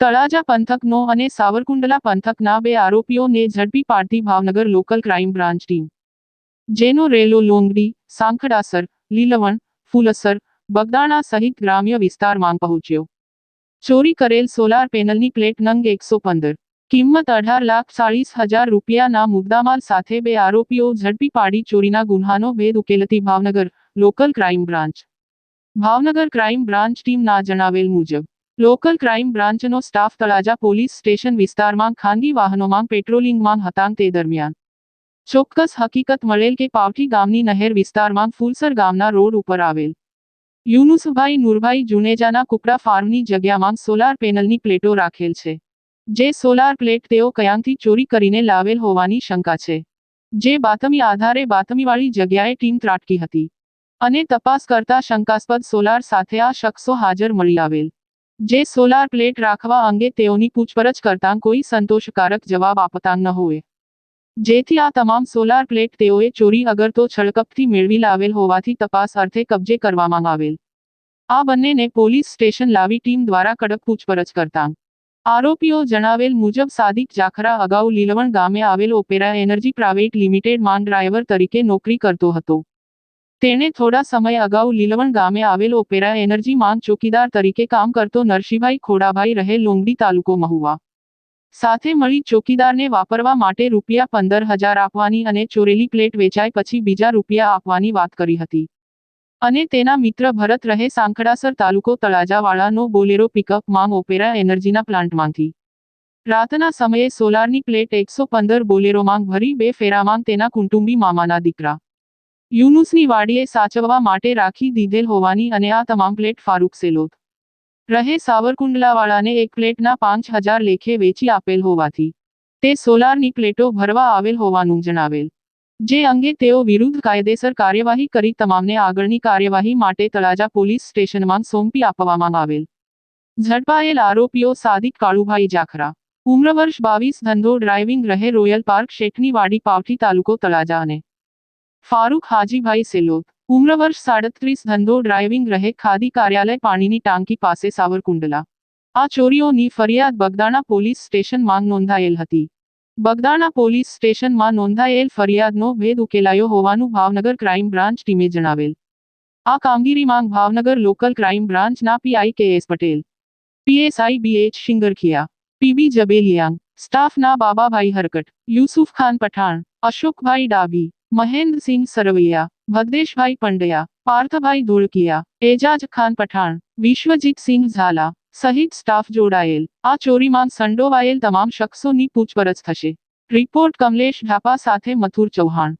તળાજા પંથકનો અને સાવરકુંડલા પંથકના બે આરોપીઓને ઝડપી પાડતી Bhavnagar local crime branch team. જેનો રેલો લોંગડી, સાંખડાસર, લીલવણ, ફુલસર, બગદાણા સહિત ગ્રામ્ય વિસ્તારમાં પહોંચ્યો. ચોરી કરેલ સોલાર પેનલની પ્લેટ નંગ એકસો પંદર. કિંમત અઢાર લાખ ચાળીસ હજાર રૂપિયાના મુદ્દામાલ સાથે બે આરોપીઓ ઝડપી પાડી ચોરીના ગુન્હાનો ભેદ ઉકેલતી Bhavnagar local crime branch. Bhavnagar crime branch ટીમના જણાવેલ મુજબ લોકલ ક્રાઇમ બ્રાન્ચનો સ્ટાફ તળાજા પોલીસ સ્ટેશન વિસ્તારમાં ખાનગી વાહનોમાં પેટ્રોલિંગમાં હતા તે દરમિયાન. ચોક્કસ હકીકત મળેલ કે પાવઠી ગામની નહેર વિસ્તારમાં ફુલસર ગામના રોડ ઉપર આવેલ. યુનુસભાઈ નુરભાઈ જુનેજાના કુકડા ફાર્મની જગ્યામાં સોલાર પેનલની પ્લેટો રાખેલ છે. જે સોલાર પ્લેટ તેઓ કયાંથી ચોરી કરીને લાવેલ હોવાની શંકા છે. જે બાતમી આધારે બાતમીવાળી જગ્યાએ ટીમ ત્રાટકી હતી. અને તપાસ કરતા શંકાસ્પદ સોલાર સાથે આ શખ્સો હાજર મળી આવેલ. જે સોલાર પ્લેટ રાખવા અંગે તેઓની પૂછપરછ કરતાં કોઈ સંતોષકારક જવાબ આપતા ન હોય. જેથી આ તમામ સોલાર પ્લેટ તેઓએ ચોરી અગર તો છળકપથી મેળવી લાવેલ હોવાથી તપાસ અર્થે કબજે કરવામાં આવેલ. આ બંનેને પોલીસ સ્ટેશન લાવી ટીમ દ્વારા કડક પૂછપરછ કરતાં. આરોપીઓ જણાવેલ મુજબ સાદિક જાખરા અગાઉ લીલવણ ગામે આવેલ ઓપેરા એનર્જી પ્રાઇવેટ લિમિટેડમાં ડ્રાઈવર તરીકે નોકરી કરતો હતો. તેણે થોડા સમય અગાઉ લીલવણ ગામે આવેલ ઓપેરા એનર્જી માન ચોકીદાર તરીકે કામ કરતો નરસિંહભાઈ ખોડાભાઈ રહે લોંગડી તાલુકો મહુવા. સાથે મળી ચોકીદારને વાપરવા માટે રૂપિયા પંદર હજાર આપવાની અને ચોરેલી પ્લેટ વેચાય પછી બીજા રૂપિયા આપવાની વાત કરી હતી. અને તેના મિત્ર ભરત રહે સાંખડાસર તાલુકો તળાજાવાળાનો બોલેરો પિકઅપ માંગ ઓપેરા એનર્જીના પ્લાન્ટમાંથી. રાતના સમયે સોલારની પ્લેટ એકસો પંદર બોલેરો માંગ ભરી બે ફેરામાંગ તેના કુટુંબી મામાના દીકરા. યુનુસની વાડીએ સાચવવા માટે રાખી દીધેલ હોવાની અને આ તમામ પ્લેટ ફારૂક સેલોત. રહે સાવરકુંડલાવાળાને એક પ્લેટના પાંચ હજાર લેખે વેચી આપેલ હોવાથી, તે સોલારની પ્લેટો ભરવા આવેલ હોવાનું જણાવેલ. જે અંગે તેઓ વિરુદ્ધ કાયદેસર કાર્યવાહી કરી તમામને આગળની કાર્યવાહી માટે તળાજા પોલીસ સ્ટેશનમાં સોંપી આપવામાં આવેલ. ઝડપાયેલ આરોપીઓ સાદિક કાળુભાઈ જાખરા. ઉમ્ર વર્ષ બાવીસ ધંધો ડ્રાઇવિંગ રહે રોયલ પાર્ક શેઠની વાડી પાવઠી તાલુકો તળાજા અને ફારૂક હાજીભાઈ સેલોત ઉમ્ર વર્ષ સાડત્રીસ ધંધો ડ્રાઇવિંગ રહે ખાદી કાર્યાલય પાણીની ટાંકી પાસે સાવરકુંડલા આ ચોરીઓની ફરિયાદ બગદાણા પોલીસ સ્ટેશનમાં નોંધાયેલ હતી। બગદાણા પોલીસ સ્ટેશનમાં નોંધાયેલ ફરિયાદનો ભેદ ઉકેલાયો હોવાનું ભાવનગર ક્રાઇમ બ્રાન્ચ ટીમે જણાવેલ. આ કામગીરીમાં ભાવનગર લોકલ ક્રાઇમ બ્રાન્ચના PI K S Patel PSI B H Shingarkhiya PB જબેલિયાંગ, સ્ટાફના બાબાભાઈ હરકટ, યુસુફ ખાન પઠાણ, અશોકભાઈ ડાભી મહેન્દ્રસિંહ સરવૈયા ભગદેશભાઈ પંડ્યા, પાર્થભાઈ ધુળકિયા, એજાજ ખાન પઠાણ વિશ્વજીતસિંહ ઝાલા સહિત સ્ટાફ જોડાયેલ. આ ચોરીમાં સંડોવાયેલ તમામ શખ્સોની પૂછપરછ થશે. રિપોર્ટ કમલેશ ઢાપા સાથે મથુર ચૌહાણ.